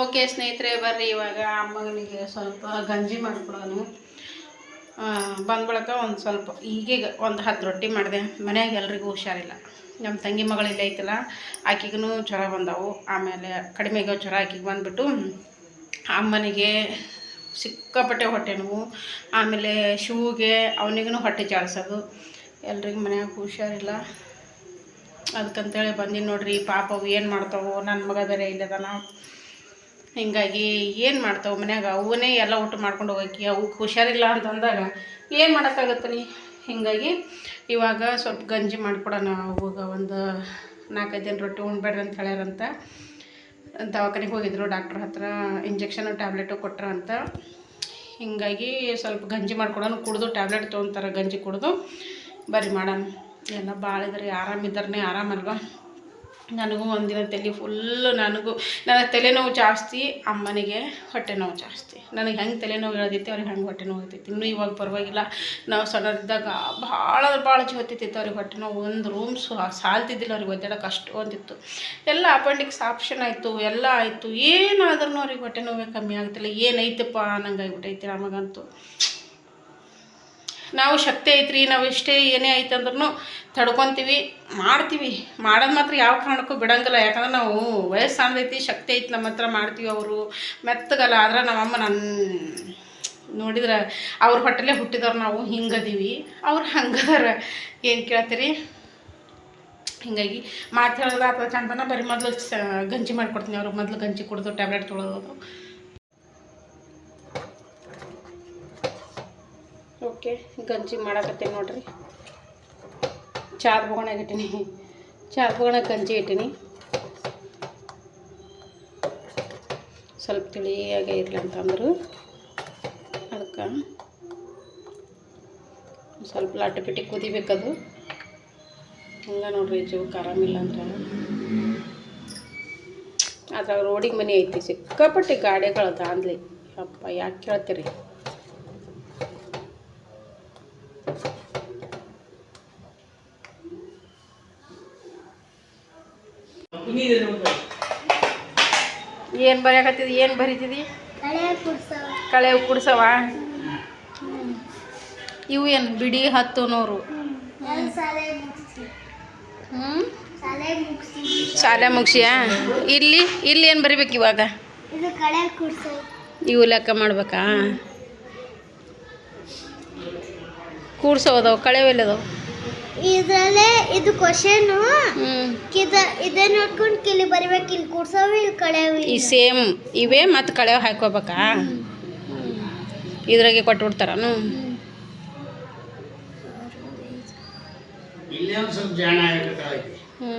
Okay ಸ್ನೇಹಿತರೆ, ಬರ್ರಿ. ಇವಾಗ ಅಮ್ಮಗನಿಗೆ ಸ್ವಲ್ಪ ಗಂಜಿ ಮಾಡ್ಕೊಡೋನು. ಬಂದ ಬಳಿಕ ಒಂದು ಸ್ವಲ್ಪ ಈಗೀಗ ಒಂದು ಹತ್ತು ರೊಟ್ಟಿ ಮಾಡಿದೆ. ಮನೆಯಾಗ ಎಲ್ರಿಗೂ ಹುಷಾರಿಲ್ಲ. ನಮ್ಮ ತಂಗಿ ಮಗಳಿಲ್ಲ ಐತಲ್ಲ ಆಕಿಗೂ ಜ್ವರ ಬಂದವು. ಆಮೇಲೆ ಕಡಿಮೆ ಆಗೋ ಜ್ವರ ಆಕಿಗೆ ಬಂದುಬಿಟ್ಟು ಅಮ್ಮನಿಗೆ ಸಿಕ್ಕಾಪಟ್ಟೆ ಹೊಟ್ಟೆ ನೋವು. ಆಮೇಲೆ ಶೂಗೆ ಅವನಿಗೂ ಹೊಟ್ಟೆ ಜಾಡಿಸೋದು ಎಲ್ರಿಗೂ ಮನ್ಯಾಗ ಹುಷಾರಿಲ್ಲ. ಅದಕ್ಕಂತೇಳಿ ಬಂದೀನಿ ನೋಡ್ರಿ ಪಾಪ ಅವು ಏನು ಮಾಡ್ತಾವೋ ನನ್ನ ಮಗ ಬೇರೆ ಇಲ್ಲದಾನ. ಹಿಂಗಾಗಿ ಏನು ಮಾಡ್ತಾವೆ ಮನ್ಯಾಗ? ಅವನೇ ಎಲ್ಲ ಊಟ ಮಾಡ್ಕೊಂಡು ಹೋಗಕ್ಕೆ ಅವಕ್ಕೆ ಹುಷಾರಿಲ್ಲ ಅಂತಂದಾಗ ಏನು ಮಾಡೋಕ್ಕಾಗತ್ತೆ ರೀ ಹಿಂಗಾಗಿ ಇವಾಗ ಸ್ವಲ್ಪ ಗಂಜಿ ಮಾಡಿಕೊಡೋಣ, ಅವಾಗ ಒಂದು ನಾಲ್ಕೈದು ದಿನ ರೊಟ್ಟಿ ಉಣ್ಬೇಡ್ರಿ ಅಂತ ಹೇಳ್ಯಾರಂತ. ದವಾಖಾನೆಗೆ ಹೋಗಿದ್ರು, ಡಾಕ್ಟ್ರ್ ಹತ್ರ ಇಂಜೆಕ್ಷನು ಟ್ಯಾಬ್ಲೆಟು ಅಂತ. ಹಿಂಗಾಗಿ ಸ್ವಲ್ಪ ಗಂಜಿ ಮಾಡ್ಕೊಡೋಣ, ಕುಡಿದು ಟ್ಯಾಬ್ಲೆಟ್ ತೊಗೊತಾರೆ ಗಂಜಿ ಕುಡಿದು. ಬರ್ರಿ ಮಾಡೋಣ. ಎಲ್ಲ ಭಾಳ ಇದ್ರಿ ಆರಾಮಿದ್ದಾರೇ ಆರಾಮಲ್ವಾ? ನನಗೂ ಒಂದಿನ ತಲೆ ಫುಲ್ಲು ನನಗೂ ನನಗೆ ತಲೆನೋವು ಜಾಸ್ತಿ, ಅಮ್ಮನಿಗೆ ಹೊಟ್ಟೆ ನೋವು ಜಾಸ್ತಿ. ನನಗೆ ಹೆಂಗೆ ತಲೆನೋವು ಇಳದೈತಿ ಅವ್ರಿಗೆ ಹೆಂಗೆ ಹೊಟ್ಟೆ ನೋವು ಇರ್ತೈತಿ ಇನ್ನೂ ಇವಾಗ ಪರವಾಗಿಲ್ಲ. ನಾವು ಸಣ್ಣದಿದ್ದಾಗ ಭಾಳ ಭಾಳ ಹೊತ್ತಿತ್ತು ಅವ್ರಿಗೆ ಹೊಟ್ಟೆ ನೋವು. ಒಂದು ರೂಮ್ ಸಾಲ್ತಿದ್ದಿಲ್ಲ ಅವ್ರಿಗೆ, ಒದ್ದಾಡೋಕೆ ಅಷ್ಟು ಅಂತಿತ್ತು. ಎಲ್ಲ ಅಪೆಂಡಿಕ್ಸ್ ಆಪ್ಷನ್ ಆಯಿತು, ಎಲ್ಲ ಆಯಿತು. ಏನಾದ್ರೂ ಅವ್ರಿಗೆ ಹೊಟ್ಟೆ ನೋವೇ ಕಮ್ಮಿ ಆಗ್ತಿಲ್ಲ. ಏನೈತಪ್ಪ ಅನ್ನಂಗೆ ಆಗ್ಬಿಟ್ಟೈತಿ ನಮಗಂತೂ. ನಾವು ಶಕ್ತಿ ಐತ್ರಿ, ನಾವು ಎಷ್ಟೇ ಏನೇ ಐತೆ ಅಂದ್ರೂ ತಡ್ಕೊತೀವಿ, ಮಾಡ್ತೀವಿ. ಮಾಡೋದು ಮಾತ್ರ ಯಾವ ಕಾರಣಕ್ಕೂ ಬಿಡಂಗಿಲ್ಲ. ಯಾಕಂದ್ರೆ ನಾವು ವಯಸ್ಸು ಸಣ್ಣದೈತಿ ಶಕ್ತಿ ಐತಿ ನಮ್ಮ ಹತ್ರ ಮಾಡ್ತೀವಿ ಅವರು. ಮೆತ್ತಗಲ್ಲ, ಆದ್ರೆ ನಮ್ಮಮ್ಮ ನನ್ನ ನೋಡಿದ್ರೆ ಅವ್ರ ಹೊಟ್ಟೆಲೇ ಹುಟ್ಟಿದವ್ರು ನಾವು, ಹಿಂಗದೀವಿ. ಅವ್ರು ಹಂಗದಾರ. ಏನು ಕೇಳ್ತೀರಿ? ಹಿಂಗಾಗಿ ಮಾತು ಹೇಳೋದು ಅಥವಾ ಚಂದನ ಬರೀ ಮೊದಲು ಗಂಜಿ ಮಾಡಿಕೊಡ್ತೀನಿ ಅವ್ರಿಗೆ. ಮೊದಲು ಗಂಜಿ ಕುಡಿದು, ಟ್ಯಾಬ್ಲೆಟ್ ತೊಗೊಳೋದು ಓಕೆ, ಗಂಜಿ ಮಾಡಕತ್ತೀನಿ ನೋಡ್ರಿ. ಚಾರ್ ಬೊಗಣಾಗ ಇಟ್ಟೀನಿ. ಚಾರ್ ಬೊಗಣಾಗ ಗಂಜಿ ಇಟ್ಟೀನಿ. ಸ್ವಲ್ಪ ತಿಳಿಯಾಗೆ ಇರಲಿ ಅಂತಂದ್ರೆ. ಅದಕ್ಕೆ ಸ್ವಲ್ಪ ಲಟ್ಟ ಪಿಟಿ ಕುದಿಬೇಕದು. ಹಂಗೆ ನೋಡ್ರಿ ಜೀವಕ್ಕೆ ಆರಾಮಿಲ್ಲ ಅಂತ ಅದ್ರಾಗ ರೋಡಿಗೆ ಮನೆ ಐತಿ, ಸಿಕ್ಕಾಪಟ್ಟೆ ಗಾಡಿಗಳು ದಾಂದ್ಲಿ ಅಪ್ಪ ಯಾಕೆ ಕೇಳ್ತೀರಿ? ಏನು ಬರೆಯಕತ್ತಿದಿ ಏನು ಬರಿತಿದಿ? ಕಳೆ ಕುಡ್ಸವ. ಇವು ಏನು ಬಿಡಿ ಹತ್ತು ನೂರು? ಹ್ಞೂ ಶಾಲೆ ಮುಗಿಸಿಯಾ? ಇಲ್ಲಿ ಇಲ್ಲಿ ಏನು ಬರಿಬೇಕು ಇವಾಗ? ಇವು ಲೆಕ್ಕ ಮಾಡ್ಬೇಕಾ? ಕೂಡ್ಸೋದವು ಕಳೆವೆಲ್ಲದವು ಇದ್ರಲ್ಲೇ ಇದು ಕ್ವಶನು ಇದ ಇದೇ ನೋಡ್ಕೊಂಡು ಕಿಲಿ ಬರಿಬೇಕು ಇಲ್ಲಿ ಕೂಡ್ಸೋವಿ ಇಲ್ಲಿ ಕಳೆ ಈ ಸೇಮ್ ಇವೇ ಮತ್ತು ಕಳೆ ಹಾಕೋಬೇಕಾ ಇದ್ರಾಗೆ ಕೊಟ್ಬಿಡ್ತಾರನು? ಇಲ್ಲೇ ಒಂದು ಸ್ವಲ್ಪ ಜಾಣ ಹ್ಞೂ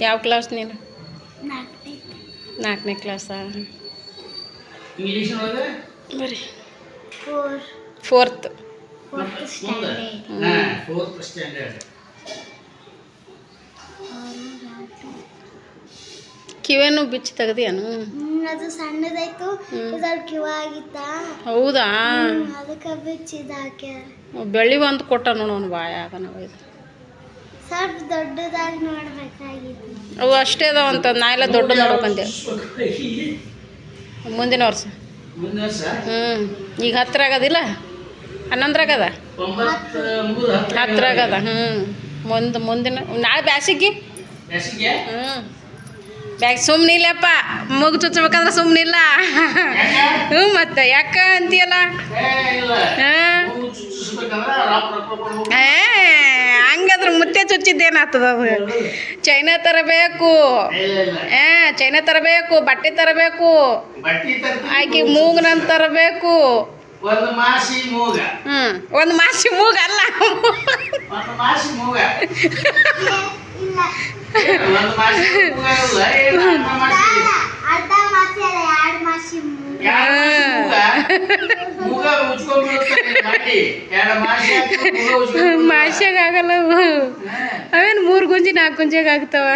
ಯಾವ ಕ್ಲಾಸ್ ನೀನು? ನಾಲ್ಕನೇ ಕ್ಲಾಸಾ ಬರೀ. ಫೋರ್ತ್ ಕಿವೇನು ಬಿಚ್ಚಿ ತೆಗ್ದಿಯನು? ಅದು ಸಣ್ಣದಾಯ್ತು. ಹ್ಮ್. ಇದ್ರ ಕಿವ ಆಗಿತ್ತ? ಹೌದಾ? ಅದಕ್ಕೆ ಬಿಚ್ಚಿದ ಹಾಕ್ಯಾರ ಬೆಳ್ಳಿ ಒಂದು ಕೊಟ್ಟ ನೋಡೋನು ಬಾಯ ಆಗ ನಾವು ಇದು. ಸ್ವಲ್ಪ ದೊಡ್ಡದಾಗಿ ನೋಡ್ಬೇಕಾಗಿತ್ತು. ಅವು ಅಷ್ಟೇ ಅದಾವ ಅಂತ ನಾ ಎಲ್ಲ ದೊಡ್ಡ ನೋಡ್ಕೊಂಡೆ ಮುಂದಿನ ವರ್ಷ. ಮುಂದಿನ ವರ್ಷ? ಹ್ಞೂ ಈಗ ಹತ್ತಿರ ಆಗೋದಿಲ್ಲ? ಹನ್ನೊಂದ್ರಾಗದ? ಹತ್ತಿರ ಆಗದ? ಹ್ಞೂ ಮುಂದೆ ಮುಂದಿನ ನಾಳೆ ಬ್ಯಾಸಿಗೆ? ಹ್ಞೂ ಬ್ಯಾಗ್ ಸುಮ್ಮನೆ ಇಲ್ಲಪ್ಪ ಮಗು ಚುಚ್ಚಬೇಕಂದ್ರೆ ಸುಮ್ಮನೆ ಇಲ್ಲ ಹ್ಞೂ ಮತ್ತೆ ಯಾಕ ಅಂತೀಯಲ್ಲ? ಏ ಇಲ್ಲ. ಹಾಂ? ಏ ಹಂಗಾದ್ರೆ ಮುತ್ತೆ ಚುಚ್ಚಿದ್ದೇನಾಗ್ತದ ಅದು? ಚೈನಾ ತರಬೇಕು. ಇಲ್ಲ ಇಲ್ಲ ಏ ಚೈನಾ ತರಬೇಕು ಬಟ್ಟೆ ತರಬೇಕು ಆಕೆ ಮೂಗ್ನಂತ ತರಬೇಕು. ಒಂದು ಮಾಸಿ ಮೂಗ. ಹ್ಞೂ ಒಂದು ಮಾಸಿ ಒಂದು ಮೂಗ. ಇಲ್ಲ ಒಂದು ಮಾಸಿ ಮೂಗ ಅಲ್ಲ ಎರಡು ಮಾಸಿ ಮೂಗ. ಅವು ಅವೇನು. ಮೂರು ಗುಂಜಿ ನಾಲ್ಕು ಗುಂಜಿಯಾಗ ಆಗ್ತಾವ.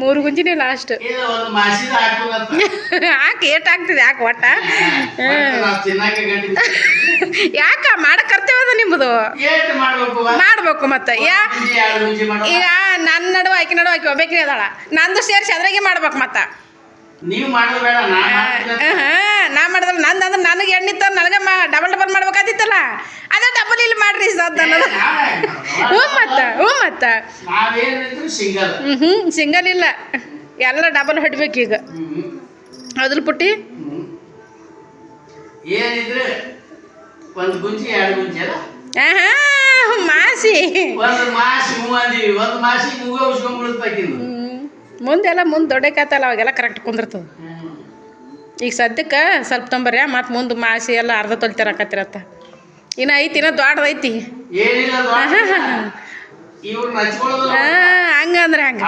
ಮೂರು ಗುಂಜಿನೇ ಲಾಸ್ಟ್ ಯಾಕೆ ಏಟ್ ಆಗ್ತದೆ? ಯಾಕೆ ಒಟ್ಟ? ಯಾಕ ಮಾಡಕ್ ಕರ್ತೇವ ಅದ ನಿಮ್ಮದು ಮಾಡ್ಬೇಕು ಮತ್ತ. ಯಾ ಈಗ ನನ್ನ ನಡುವ ಆಕಿ ನಡುವ ಆಕಿ ಒಬ್ಬಾಕಿ ಅದಾಳ. ನಂದು ಸೇರಿಸಿ ಅದ್ರಾಗೆ ಮಾಡ್ಬೇಕು ಮತ್ತ. ನೀವು ಮಾಡೋದು ಬೇಡ ನಾ ಮಾಡಿದ್ರೆ ನಂದು ಅಂದ್ರೆ ನನಗೆ ಎಣ್ಣಿತ್ತ ನನಗೆ ಡಬಲ್ ಡಬಲ್ ಮಾಡ್ಬೇಕಾದಿತ್ತಲ್ಲ? ಅದೇ ಡಬಲ್ ಇಲ್ಲಿ ಮಾಡ್ರಿ ಸದ್ ಅನ್ನೋದು. ಹ್ಞೂ. ಮತ್ತ ಹ್ಞೂ ಮತ್ತ ಹ್ಞೂ ಹ್ಞೂ ಸಿಂಗಲ್ ಇಲ್ಲ. ಎಲ್ಲ ಡಬಲ್ ಹೊಡ್ಬೇಕೀಗ ಅದ್ರ ಪುಟ್ಟಿ? ಏನಿದ್ರೆ ಒಂದು ಗುಂಜಿ ಎರಡು ಗುಂಜಿ ಅಲ್ಲ? ಮಾಸಿ. ಒಂದು ಮಾಸಿ ಒಂದು ಮಾಸಿ ಮೂಗ. ಮುಂದೆಲ್ಲ ಮುಂದೆ ದೊಡ್ಡಕಾತಲ್ಲ ಅವಾಗೆಲ್ಲ ಕರೆಕ್ಟ್ ಕುಂದಿರ್ತದೆ. ಈಗ ಸದ್ಯಕ್ಕೆ ಸ್ವಲ್ಪ ತೊಂಬರ್ಯ ಮತ್ತು ಮುಂದೆ ಮಾಸಿ ಎಲ್ಲ ಅರ್ಧ ತೊಲ್ತಿರಕತ್ತಿರತ್ತ ಇನ್ನು ಐತಿ ಇನ್ನೂ ದೊಡ್ಡದೈತಿ ಹಾಂ ಹಂಗಂದ್ರೆ ಹಂಗೆ.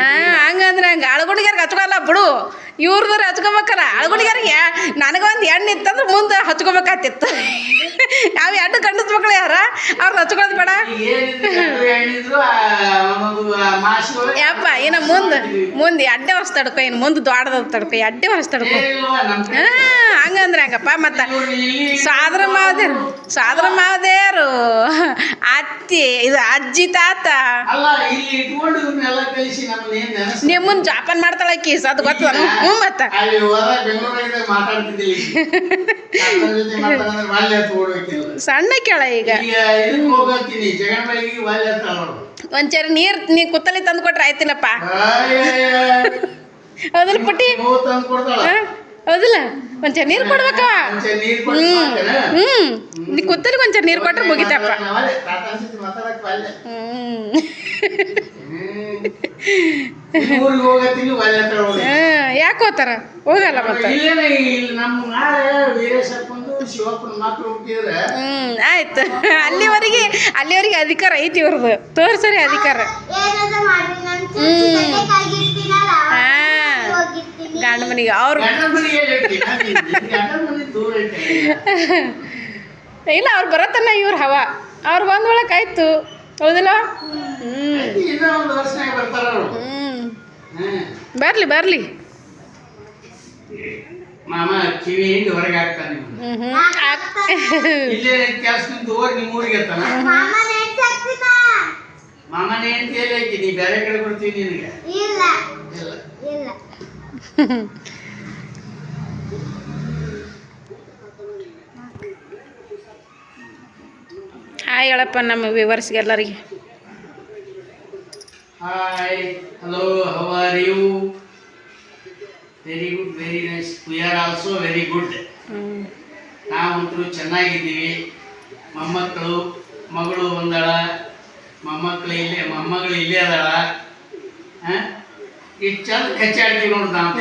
ಹಾ ಹಂಗಂದ್ರೆ ಹಂಗೆ. ಅಳಗುಂಡಿಗೆ ಹಚ್ಕೊಲ್ಲ ಬಿಡು. ಇವ್ರದ್ರ ಹಚ್ಕೊಬೇಕಾರ ಅಳಗುಣಿಗಾರಿಗೆ ನನಗೊಂದು ಎಣ್ಣೆ ಇತ್ತಂದ್ರೆ ಮುಂದೆ ಹಚ್ಕೊಬೇಕಾತಿತ್ತು ನಾವು ಹೆಣ್ಣು ಗಂಡಸ್ ಮಕ್ಳು ಯಾರ? ಅವ್ರ ಹಚ್ಕೊಳ್ಳೋದು ಬೇಡ. ಯಪ್ಪ ಇನ್ನು ಮುಂದೆ ಮುಂದೆ ಅಡ್ಡೆ ಹೊಸ ತಡ್ಕೊ ಇನ್ನು ಮುಂದೆ ದೊಡ್ಡದ ತಡ್ಕೊ ಅಡ್ಡೆ ಹೊಸ ತಡ್ಕೊ. ಹಾ ಹಂಗಂದ್ರೆ ಹಂಗಪ್ಪ ಮತ್ತ ಸಾದ್ರ ಮಾವದೇರು ಸಾದ್ರ ಮಾವದೇರು ಅತ್ತಿ ಇದು ಅಜ್ಜಿ ತಾತ. ನಮ್ಮನ್ನ ಜಾಪನ್ ಮಾಡ್ತಾಳ ಸದ್ ಅದು ಗೊತ್ತದ ಹ್ಞೂ ಮತ್ತ ಸಣ್ಣ ಕೇಳ ಈಗ ಒಂಚೂರು ನೀರ್ ನೀ ಕುತ್ತಲಿ ತಂದು ಕೊಟ್ರೆ ಆಯ್ತಿಲ್ಲಪ್ಪ ಹೌದಲ್ಲ ಪುಟ್ಟಿ? ಹೌದಲ್ಲ ಒಂಚೂರು ನೀರು ಕೊಡ್ಬೇಕ ಹ್ಞೂ ಹ್ಞೂ ಹ್ಮ್? ಹ್ಮ್ ನೀ ಕುತ್ತಲಿಗೆ ಒಂಚೂರು ನೀರು ಕೊಟ್ರೆ ಮುಗಿತಪ್ಪ ನಾವಲ್ಲೇ ಯಾಕೆ ಹೋತಾರ ಹೋಗಲ್ಲ ಮತ್ತೆ? ಹ್ಮ್ ಆಯ್ತು. ಅಲ್ಲಿವರೆಗೆ ಅಲ್ಲಿವರೆಗೆ ಅಧಿಕಾರ ಐತಿ ಇವ್ರದ್ದು ತೋರ್ಸರಿ ಅಧಿಕಾರ. ಹ್ಮ್. ಗಂಡ ಮನಿಗೆ ಅವ್ರು. ಇಲ್ಲ ಅವ್ರು ಬರತ್ತನ್ನ ಇವ್ರ ಹವಾ. ಅವ್ರು ಬಂದ್ ಒಳಗೆ ಆಯ್ತು. ಹೌದಿಲ್ಲ. ಬರ್ಲಿ ಬರ್ಲಿ. ಮಾಮ ಕಿವಿ ಹಿಂಡಿ ಹೊರಗೆ ಹಾಕ್ತಾನೆ ಇಲ್ಲೇ ಕೆಲಸ ನಿಂತು ಹೋಗಿ ನಿಮ್ಮ ಊರಿಗೆ ಎತ್ತಾನ? ಮಾಮನೇ ನೀ ಬೇರೆ ಕಡೆ ಕೊಡ್ತೀವಿ ನಿನಗೆ. ಇಲ್ಲ. ಇಲ್ಲ. ಹಾಯ್ ಹೇಳಪ್ಪ ನಮ್ಮ ವಿವರ್ಸ್ಗೆ ಎಲ್ಲರಿಗೆ. Hi hello how are you very good very nice we are also very good ನಾವಂತೂ ಚೆನ್ನಾಗಿದ್ದೀವಿ. ಮೊಮ್ಮಕ್ಕಳು ಮಗಳು ಬಂದಾಳ ಮೊಮ್ಮಕ್ಕಳು ಇಲ್ಲೇ ಮೊಮ್ಮಗಳು ಇಲ್ಲೇ ಅದಾಳ. ಇಷ್ಟು ಚಂದ ಕಚ್ಚಾಡ್ತೀವಿ ನೋಡು ನಾವು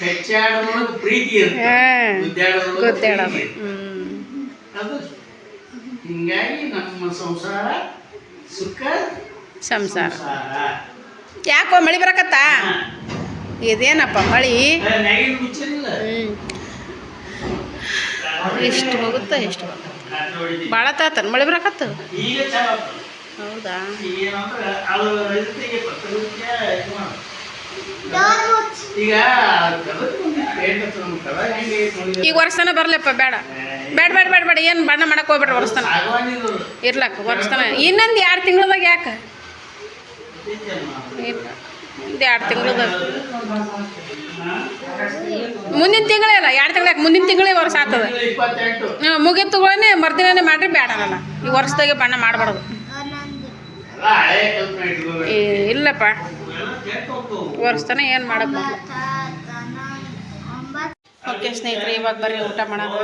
ಕಚ್ಚಾಡೋದ್ರೊಳಗೆ ಪ್ರೀತಿ ಇರುತ್ತೆ. ಗುದ್ದಾಡೋದ್ರೊಳಗೆ ಅದು ಹಿಂಗಾಗಿ ನಮ್ಮ ಸಂಸಾರ ಸುಖ ಸಂಸಾರ ಯಾಕೋ ಮಳಿ ಬರಕತ್ತಾ? ಇದೇನಪ್ಪ ಮಳಿ? ಎಷ್ಟು ಹೋಗುತ್ತ ಎಷ್ಟು. ಭಾಳ ತಾತನ್ ಮಳಿ ಬರಕತ್ತ. ಹೌದಾ? ಈಗ ವರ್ಷನ ಬರ್ಲಪ್ಪ ಬೇಡ. ಬೇಡ ಬೇಡ ಬೇಡ ಬೇಡ. ಏನು ಬಣ್ಣ ಮಾಡಕ್ ಹೋಗ್ಬೇಡ ವರ್ಷತನ ಇರ್ಲಕ್ಕ ವರ್ಷತನ ಇನ್ನೊಂದು ಎರಡು ತಿಂಗಳದಾಗ ಯಾಕೆ? ಒಂದು ಎರಡು ತಿಂಗಳದಾಗ? ಮುಂದಿನ ತಿಂಗಳೇ ಅಲ್ಲ ಎರಡು ತಿಂಗಳ ಮುಂದಿನ ತಿಂಗಳೇ ವರ್ಷ ಆಗ್ತದ. ಹಾಂ ಮುಗಿತುಗಳೇ ಮರ್ದಿನೇ ಮಾಡ್ರಿ ಬೇಡ ಅಲ್ಲ ಈ ವರ್ಷದಾಗೆ ಬಣ್ಣ ಮಾಡಬಾರ್ದು. ಇಲ್ಲಪ್ಪ. ಇವೆಲ್ಲ ಏನ್ ಒಂಬತ್ತು ಓಕೆ ಸ್ನೇಹಿತರೆ ಇವಾಗ ಬರ್ರಿ ಊಟ ಮಾಡೋದು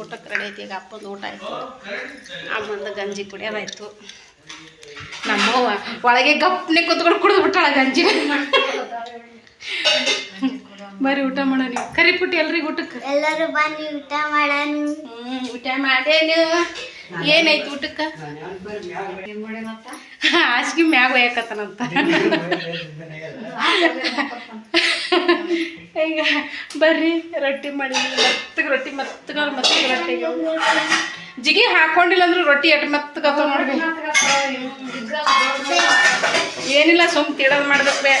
ಊಟಕ್ಕೆ ರೆಡಿ ಐತಿ ಈಗ ಅಪ್ಪಂದು ಊಟ ಆಯಿತು. ಅಮ್ಮಂದು ಗಂಜಿ ಕುಡಿಯೋದಾಯ್ತು. ನಮ್ಮವ್ವ ಒಳಗೆ ಗಪ್ಪನೆ ಕುತ್ಕೊಂಡು ಕುಡಿದು ಬಿಟ್ಟಾಳ ಗಂಜಿ. ಬರ್ರಿ ಊಟ ಮಾಡೋಣ ಕರಿ ಪುಟ್ಟಿ ಎಲ್ರಿಗೂ ಊಟಕ್ಕೆ? ಎಲ್ಲರೂ ಬನ್ನಿ ಊಟ ಮಾಡೋಣ. ಹ್ಞೂ ಊಟ ಮಾಡೇನು ಏನೈತಿ ಊಟಕ್ಕೆ? ಹಾಸಿಗೆ ಮ್ಯಾಗ ಒಯ್ಯಕತ್ತನಂತ. ಈಗ ಬರ್ರಿ, ರೊಟ್ಟಿ ಮಾಡಿ. ಮೆತ್ತಗೆ ರೊಟ್ಟಿ, ಮೆತ್ತಗ ಮತ್ತಗ ರೊಟ್ಟಿ ಜಿಗಿ ಹಾಕೊಂಡಿಲ್ಲ ಅಂದ್ರೆ ರೊಟ್ಟಿ ಎಟ್ ಮತ್ತಗ ನೋಡಿ ಏನಿಲ್ಲ, ಸುಮ್ ತಿಳೋದು ಮಾಡ್ಬೇಕ್ರೆ.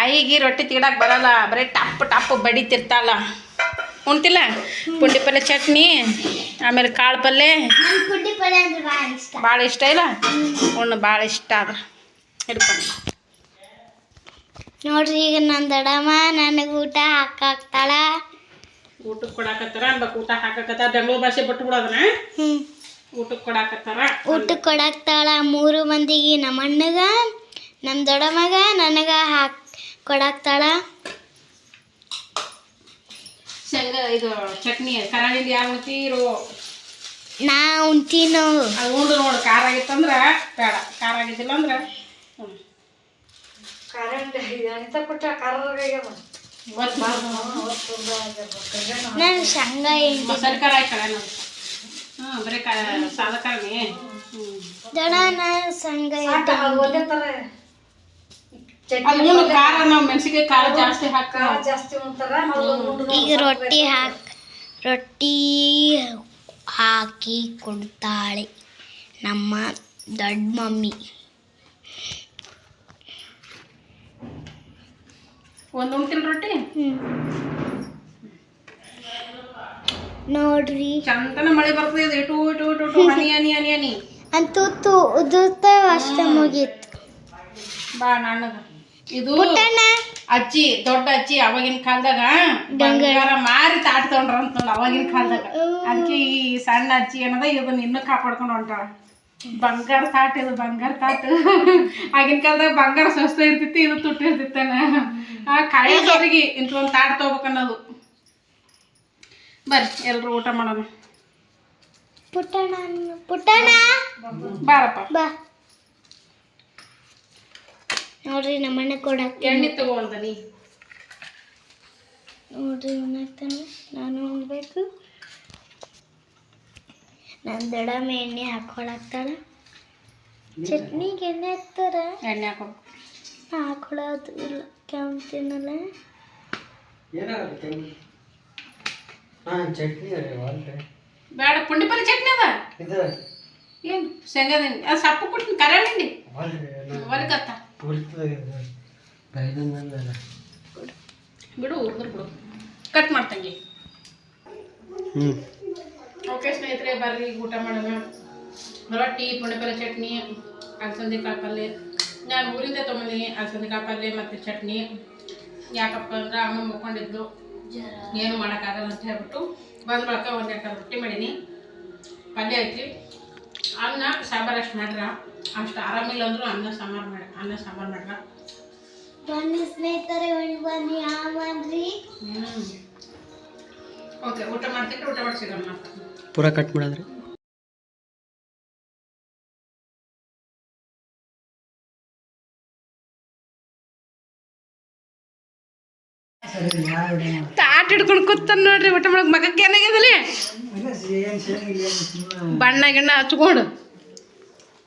ಆಯಿಗೆ ರೊಟ್ಟಿ ತೀಡಕ್ಕೆ ಬರಲ್ಲ, ಬರೀ ಟಪ್ ಟಪ್ ಬಡಿತಿರ್ತಾಳ. ಉಣ್ತಿಲ್ಲ? ಪುಂಡಿ ಪಲ್ಯ ಚಟ್ನಿ ಆಮೇಲೆ ಕಾಳು ಪಲ್ಯ ಭಾಳ ಇಷ್ಟ. ಇಲ್ಲ? ಉಣ್ಣು ಭಾಳ ಇಷ್ಟ ಅದ ಹಿಡ್ಕೊಂಡು ನೋಡ್ರಿ ಈಗ ನನ್ನ ದಡಮ್ಮ ನನಗೆ ಊಟ ಹಾಕಾಕ್ತಾಳ ಊಟಕ್ಕೆ ಕೊಡಾಕತ್ತಾರ? ಅನ್ಬೇಕು ಊಟ ಹಾಕಾಕತ್ತಾರ ಬೆಂಗಳೂರು ಭಾಷೆ ಬಿಟ್ಟು ಬಿಡೋದನ್ನ ಹ್ಮ್. ಊಟಕ್ಕೆ ಕೊಡಾಕತ್ತಾರ? ಊಟಕ್ಕೆ ಕೊಡಾಕ್ತಾಳ ಮೂರು ಮಂದಿಗೆ ನಮ್ಮ ಅಣ್ಣಗ ನಮ್ಮ ದೊಡಮಗ ನನಗ ಹಾಕ್ ಕೊಡಾಕ್ತಾಳ. ಶೇಂಗಾ ಇದು ಚಟ್ನಿ ಕರಾಳಿಂದ ಯಾರು ಉಣ್ತೀರೋ ನಾ ಉಣ್ತೀನೋ. ಅದು ಉಂಡು ನೋಡು ಖಾರ ಆಗಿತ್ತಂದ್ರೆ ಬೇಡ ಖಾರ ಆಗಿದ್ದಿಲ್ಲ ಅಂದ್ರೆ. ಹ್ಞೂ ನಾನು ಶೇಂಗಾ ಹಿಂಡಿ. ಮಸಾಲೆ ಖಾರ ಹಾಕಿ ಕಳೆ ನಾವು ಹ್ಞೂ ಬರೀ ಖಾರ ಸಾಲ ಖಾರನೇ? ಹ್ಞೂ ದಡ ನಾನು ಶೇಂಗಾ ಹಿಂಡಿ. ಅದು ಉಣ್ಣು ಖಾರ ನಾವು ಮೆಣಸಿಗೆ ಖಾರ ಜಾಸ್ತಿ ಹಾಕ ಈಗ ರೊಟ್ಟಿ ಹಾಕ್ ರೊಟ್ಟಿ ಹಾಕಿ ಕೊಡ್ತಾಳೆ ನಮ್ಮ ದೊಡ್ಡ ಮಮ್ಮಿ. ಒಂದು ಉಂಟಿಲ್ ರೊಟ್ಟಿ? ನೋಡ್ರಿ. ಚಂದನ ಮಳೆ ಬರ್ತದೆ ಟು ಇಟು ಇಟು ಇಟು ಇಟು ಹನಿ ಹನಿ ಹನಿ ಹನಿ. ಅಂತೂ ತು ಉದುರ್ತಾವ ಅಷ್ಟ ಮುಗೀತು. ಬಾ ನಣ್ಣದ. ಇದು ಅಜ್ಜಿ ದೊಡ್ಡ ಅಜ್ಜಿ ಅವಾಗಿನ ಕಾಲದಾಗ ಬಂಗಾರ ಮಾರಿ ತಾಟ್ ತಗೊಂಡ್ರ ಅಂತ ಅವಾಗಿನ ಕಾಲದಾಗ. ಅದಕ್ಕೆ ಈ ಸಣ್ಣ ಅಜ್ಜಿ ಏನದ ಇದನ್ನ ಇನ್ನೂ ಕಾಪಾಡ್ಕೊಂಡು ಹೊಂಟಾಳ ಬಂಗಾರ ತಾಟ್ ಇದು ಬಂಗಾರ ತಾಟ್. ಆಗಿನ ಕಾಲದಾಗ ಬಂಗಾರ ಸ್ವಸ್ಥ ಇರ್ತಿತ್ತು ಇದು ತುಟ್ಟಿ ಇರ್ತಿತ್ತೇನ. ಕಾಯಿ ಕಾಯೋದವ್ರಿಗೆ ಇಂಥ ಒಂದು ತಾಟ್ ತಗೋಬೇಕನ್ನೋದು. ಬರ್ರಿ ಎಲ್ರು ಊಟ ಮಾಡೋಣ. ಪುಟ್ಟಣ್ಣ ಪುಟ್ಟಣ್ಣ. ಬಾರಪ್ಪ. ಬಾ. ನೋಡ್ರಿ ನಮ್ಮಣ್ಣ ಕೊಡಕ್ಕೆ ಎಣ್ಣೆ ತಗೊಂಡ ನೀ. ನೋಡ್ರಿ ಏನಾಗ್ತಾನೆ ನಾನು ಉಣ್ಬೇಕು ನನ್ನ ದಡಮ್ಮ ಎಣ್ಣೆ ಹಾಕೊಳಕ್ತಾಳ ಚಟ್ನಿಗೆ ಎಣ್ಣೆ ಹಾಕ್ತಾರ? ಎಣ್ಣೆ ಹಾಕೋ. ನಾ ಹಾಕೊಳೋದು ಇಲ್ಲ. ಕೆಂಪು ತಿನ್ನಲ್ಲ ಚಟ್ನಿ ಬೇಡ ಪುಂಡಿ ಪಲ್ಲೆ ಚಟ್ನಿ ಅದ? ಏನು ಶೇಂಗಾದ ಎಣ್ಣೆ? ಅದು ಸಪ್ಪು ಕೊಟ್ಟು ಕರೆಯಲ್ಲ ಹೊರಗತ್ತ ಬಿಡು ಉರ್ದ್ರು ಬಿಡು. ಕಟ್ ಮಾಡ್ತಂಗೆ ಹ್ಞೂ ಓಕೆ ಸ್ನೇಹಿತರೆ ಬರ್ರಿ ಊಟ ಮಾಡೋಣ. ರೊಟ್ಟಿ ಪುಂಡಿಪಲ್ಲೆ ಚಟ್ನಿ ಅಲಸಂದಿ ಕಾಳು ಪಲ್ಯ ನಾನು ಊರಿಂದ ತೊಗೊಂಬಂದಿನಿ ಅಲಸಂದಿ ಕಾಳು ಪಲ್ಯ ಮತ್ತು ಚಟ್ನಿ. ಯಾಕಪ್ಪ ಅಂದ್ರೆ ಅಮ್ಮ ಮುಕ್ಕೊಂಡಿದ್ದು. ಏನು ಮಾಡೋಕ್ಕಾಗಲ್ಲ ಅಂತ ಹೇಳ್ಬಿಟ್ಟು ಬಂದ ಬಳಿಕ ಒಂದು ಎರಡು ರೊಟ್ಟಿ ಮಾಡೀನಿ. ಪಲ್ಯ ಐತಿ ಅನ್ನ ಸಾಂಬಾರು ಅಷ್ಟು ಮಾಡ್ರ. ಅಷ್ಟು ಆರಾಮಿಲ್ಲ ಅಂದ್ರೂ ಅನ್ನ ಸಾಂಬಾರು ಮಾಡ ಅನ್ನ ಸಾಂಬಾರು ಮಾಡ್ರ ಬನ್ನಿ ಸ್ನೇಹಿತರೆ ಒಂದು ಬನ್ನಿ. ಆ ಬನ್ರಿ ಓಕೆ ಊಟ ಮಾಡ್ತಿದ್ರೆ ಊಟ ಮಾಡಿ ಪೂರ ಕಟ್ ಮಾಡಿದ್ರಿ? ತಾಟ್ ಹಿಡ್ಕೊಂಡು ಕೂತಾನ ನೋಡ್ರಿ ಊಟ ಮಾಡಕ್ ಮಗಕ್ಕೆ ಏನಾಗ್ಯದಲ್ಲಿ ಬಣ್ಣ ಗಿಣ್ಣ ಹಚ್ಕೊಂಡು.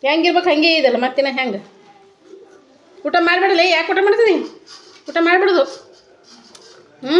ಹೆಂಗಿರ್ಬೇಕು ಹಂಗೆ ಇದಲ್ಲ ಮತ್ತಿನ ಹೆಂಗೆ? ಊಟ ಮಾಡಿಬಿಡಲ್ಲ ಯಾಕೆ ಊಟ ಮಾಡ್ತೀನಿ ಊಟ ಮಾಡಿಬಿಡೋದು. ಹ್ಞೂ